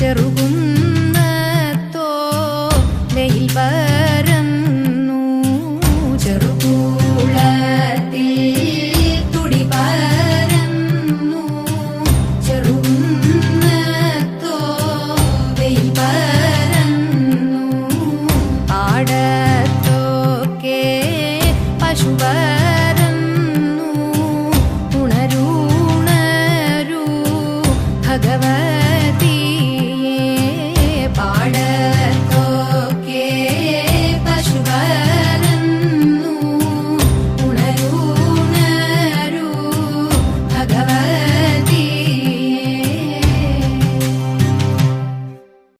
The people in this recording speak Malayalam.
ചെറുകുന്നത്തോ വെയിൽ